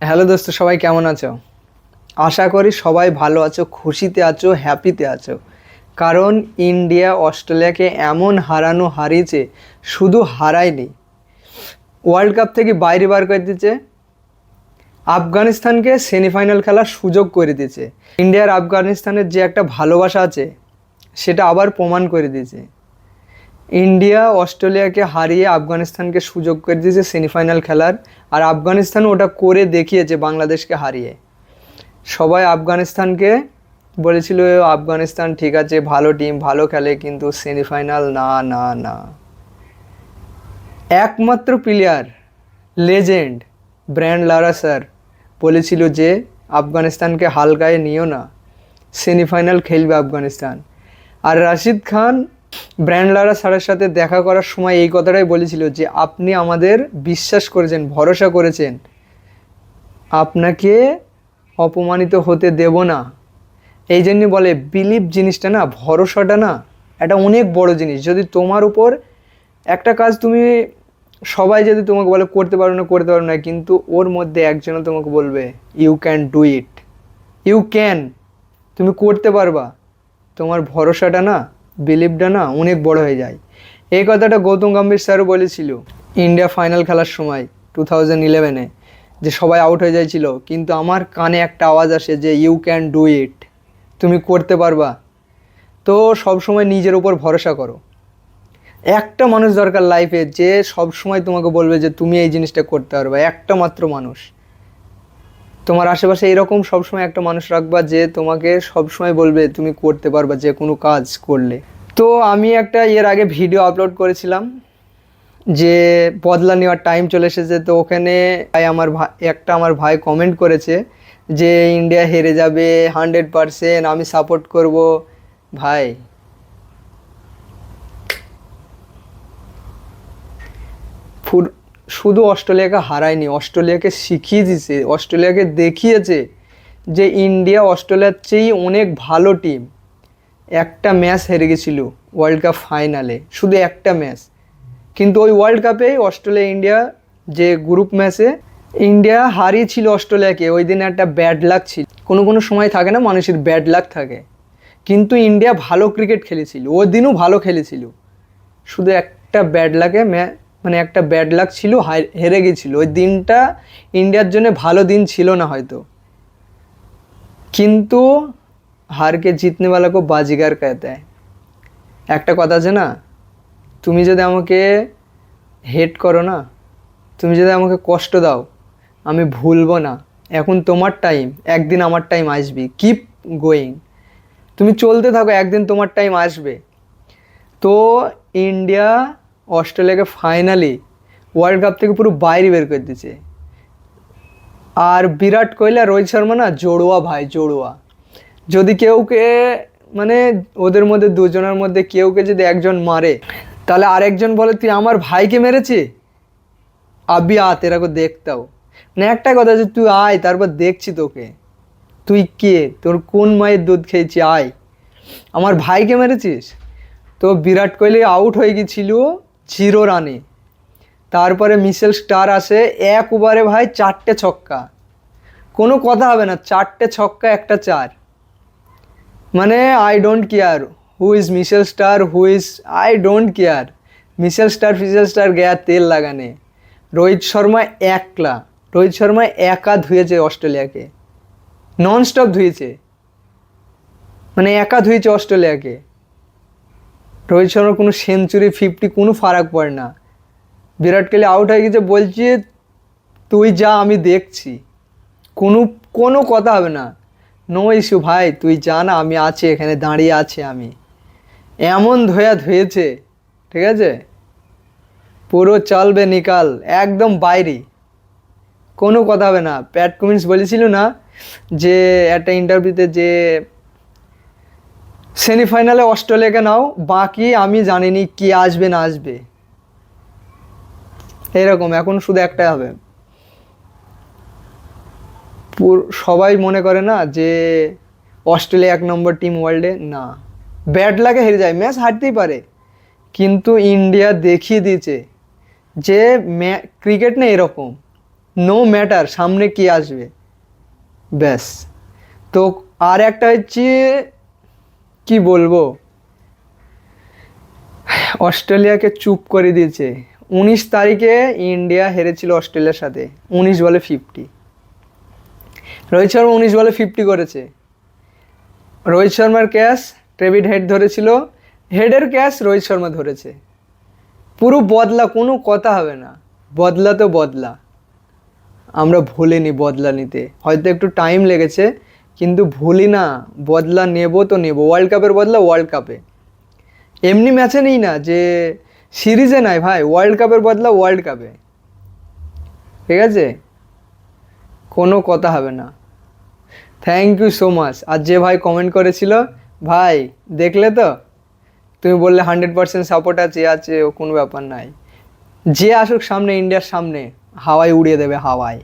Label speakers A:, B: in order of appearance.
A: Hello দোস্ত, সবাই কেমন আছো? আশা করি সবাই ভালো আছো, খুশিতে আছো, হ্যাপিতে আছো। কারণ ইন্ডিয়া, অস্ট্রেলিয়াকে এমন হারানো হারিয়েছে, শুধু হারায়নি। ওয়ার্ল্ড কাপ থেকে বাইরে বার করে দিয়েছে। আফগানিস্তানকে সেমিফাইনাল খেলার সুযোগ করে দিয়েছে। ইন্ডিয়ার আফগানিস্তানের যে একটা ভালোবাসা আছে, সেটা আবার প্রমাণ করে দিয়েছে। ইন্ডিয়া অস্ট্রেলিয়াকে হারিয়ে আফগানিস্তানকে সুযোগ করে দিয়েছে সেমিফাইনাল খেলার। আর আফগানিস্তান ওটা করে দেখিয়েছে বাংলাদেশকে হারিয়ে। সবাই আফগানিস্তানকে বলেছিল আফগানিস্তান ঠিক আছে, ভালো টিম ভালো খেলে, কিন্তু সেমিফাইনাল না না না। একমাত্র player legend Brian Lara sir বলেছিল যে, আফগানিস্তানকে হালকায় নিও না, সেমিফাইনাল খেলবে আফগানিস্তান। আর রাশিদ খান ব্র্যান্ড লারা স্যারের সাথে দেখা করার সময় এই কথাটাই বলেছিল যে, আপনি আমাদের বিশ্বাস করেছেন, ভরসা করেছেন। আপনাকে অপমানিত হতে দেব না। এই জন্য বলে, বিলিভ জিনিসটা না, ভরসাটা না, এটা অনেক বড় জিনিস। যদি তোমার উপর একটা কাজ তুমি সবাই যদি তোমাকে বলে, করতে পারো না, করতে পারো না, কিন্তু ওর মধ্যে একজনও তোমাকে বলবে you can do it you can তুমি করতে পারবা। তোমার ভরসাটা না বিলিভটা না অনেক বড় হয়ে যায়। এই কথাটা গৌতম গম্ভীর স্যারও বলেছিল ইন্ডিয়া ফাইনাল খেলার সময় টু থাউজেন্ড ইলেভেনে যে সবাই আউট হয়ে যাইছিল। কিন্তু আমার কানে একটা আওয়াজ আসে যে ইউ ক্যান ডু ইট তুমি করতে পারবা। তো সব সময় নিজের উপর ভরসা করো। একটা মানুষ দরকার লাইফে যে সব সময় তোমাকে বলবে যে, তুমি এই জিনিসটা করতে পারবে। একটা মাত্র মানুষ। তোমার আশেপাশে এরকম সবসময় একটা মানুষ রাখবা যে তোমাকে সবসময় বলবে তুমি করতে পারবা যে কোনো কাজ করলে। তো আমি একটা এর আগে ভিডিও আপলোড করেছিলাম যে বদলা নেওয়ার টাইম চলে এসেছে। তো ওখানে ভাই আমার ভাই একটা আমার ভাই কমেন্ট করেছে যে ইন্ডিয়া হেরে যাবে হান্ড্রেড পারসেন্ট আমি সাপোর্ট করব। ভাই ফুট শুধু অস্ট্রেলিয়াকে হারায়নি, অস্ট্রেলিয়াকে শিখিয়ে দিয়েছে অস্ট্রেলিয়াকে দেখিয়েছে যে ইন্ডিয়া অস্ট্রেলিয়ার চেয়েই অনেক ভালো টিম একটা ম্যাচ হেরে গেছিল ওয়ার্ল্ড কাপ ফাইনালে শুধু একটা ম্যাচ কিন্তু ওই ওয়ার্ল্ড কাপে অস্ট্রেলিয়া, ইন্ডিয়া যে গ্রুপ ম্যাচে ইন্ডিয়া হারিয়েছিল অস্ট্রেলিয়াকে, ওই দিনে একটা ব্যাড লাক ছিল। কোনো কোনো সময় থাকে না, মানুষের ব্যাড লাক থাকে। কিন্তু ইন্ডিয়া ভালো ক্রিকেট খেলেছিল, ওই দিনও ভালো খেলেছিল। শুধু একটা ব্যাড লাকে মানে একটা ব্যাড লাক ছিল হেরে গেছিল। ওই দিনটা ইন্ডিয়ার জন্য ভালো দিন ছিল না হয়তো। কিন্তু হারকে জিতনেওয়ালাকে বাজিগার দেয়। একটা কথা আছে না? তুমি যদি আমাকে হেট করো না, তুমি যদি আমাকে কষ্ট দাও, আমি ভুলবো না। এখন তোমার টাইম একদিন আমার টাইম আসবে। কিপ গোয়িং তুমি চলতে থাকো, একদিন তোমার টাইম আসবে। তো ইন্ডিয়া অস্ট্রেলিয়াকে ফাইনালি ওয়ার্ল্ড কাপ থেকে পুরো বাইরে বের করে দিয়েছে। আর বিরাট কোহলি আর রোহিত শর্মা না জড়ুয়া ভাই, জড়ুয়া। যদি কেউকে মানে ওদের মধ্যে দুজনের মধ্যে কেউকে যদি একজন মারে, তাহলে আরেকজন বলে, তুই আমার ভাইকে মেরেছি আবি আ তেরাকে দেখতাও মানে একটা কথা যে, তুই আয়, তারপর দেখছি তোকে। তুই কে? তোর কোন মায়ের দুধ খেয়েছি? আয়। আমার ভাইকে মেরেছিস? তো বিরাট কোহলি আউট হয়ে গেছিল। জিরো রানে। তারপরে মিশেল স্টার আসে, এক ওভারে ভাই চারটে ছক্কা। কোনো কথা হবে না, চারটে ছক্কা, একটা চার। মানে I don't care who is Mitchell Starc who is I don't care Mitchell Starc ফিশেল Starc গেয়া তেল লাগানে রোহিত শর্মা একলা। রোহিত শর্মা একা ধুয়েছে অস্ট্রেলিয়াকে। নন স্টপ ধুয়েছে। মানে একা ধুয়েছে অস্ট্রেলিয়াকে। রোহিত শর্মার কোনো সেঞ্চুরি ফিফটি কোনো ফারাক পড়ে না। বিরাট কোহলি আউট হয়ে গেছে, বলছে, তুই যা, আমি দেখছি। কোনো কোনো কথা হবে না। নো ইস্যু ভাই, তুই যা না, আমি আছি, এখানে দাঁড়িয়ে আছি আমি। এমন ধোয়া ধুয়েছে ঠিক আছে? পুরো চলবে নিকাল, একদম বাইরে। কোনো কথা হবে না। প্যাট কুমিন্স বলেছিল না যে, একটা ইন্টারভিউতে যে সেমিফাইনালে অস্ট্রেলিয়াকে নাও, বাকি আমি জানিনি কে আসবে না আসবে। এরকম, এখন শুধু একটাই হবে। সবাই মনে করে না যে অস্ট্রেলিয়া এক নম্বর টিম ওয়ার্ল্ডে? না। ব্যাড লাগে হেরে যায়, ম্যাচ হারতেই পারে। কিন্তু ইন্ডিয়া দেখিয়ে দিয়েছে যে ক্রিকেট না এরকম। নো ম্যাটার সামনে কি আসবে। ব্যাস। তো আর একটা হচ্ছে কি বলব? অস্ট্রেলিয়াকে চুপ করে দিয়েছে। উনিশ তারিখে ইন্ডিয়া হেরেছিল অস্ট্রেলিয়ার সাথে, উনিশ বলে ফিফটি রোহিত শর্মা উনিশ বলে ফিফটি করেছে। রোহিত শর্মার ক্যাচ ট্রেভিড হেড ধরেছিল। হেডের ক্যাচ রোহিত শর্মা ধরেছে। পুরো বদলা, কোনো কথা হবে না। বদলা তো বদলা। আমরা ভুলিনি বদলা নিতে। হয়তো একটু টাইম লেগেছে। কিন্তু ভুলি না, বদলা নেব তো নেব। ওয়ার্ল্ড কাপের বদলা ওয়ার্ল্ড কাপে এমনি ম্যাচে নেই না যে সিরিজে নাই ভাই ওয়ার্ল্ড কাপের বদলা ওয়ার্ল্ড কাপে ঠিক আছে? কোনো কথা হবে না। থ্যাংক ইউ সো মাচ আর যে ভাই কমেন্ট করেছিল, ভাই, দেখলে তো? তুমি বললে হান্ড্রেড পার্সেন্ট সাপোর্ট আছে আছে ও কোনো ব্যাপার নাই। যে আসুক সামনে ইন্ডিয়ার সামনে, হাওয়ায় উড়িয়ে দেবে হাওয়ায়।